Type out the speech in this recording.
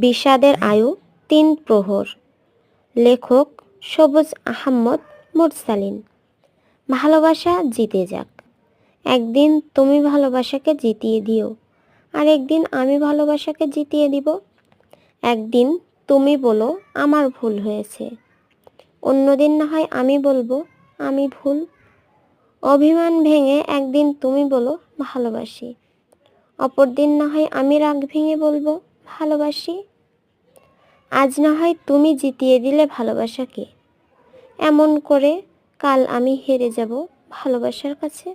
বিষাদের আয়ু তিন প্রহর। লেখক সবুজ আহম্মদ মুরসালিন। ভালোবাসা জিতে যাক। একদিন তুমি ভালোবাসাকে জিতিয়ে দিও, আর একদিন আমি ভালোবাসাকে জিতিয়ে দিব। একদিন তুমি বলো আমার ভুল হয়েছে। অন্যদিন না হয় আমি বলব আমি ভুল। অভিমান ভেঙে একদিন তুমি বলো ভালোবাসি। অপর দিন না হয় আমি রাগ ভেঙে বলব ভালোবাসি? আজ না হয় তুমি জিতিয়ে দিলে ভালোবাসাকে। এমন করে কাল আমি হেরে যাব ভালোবাসার কাছে।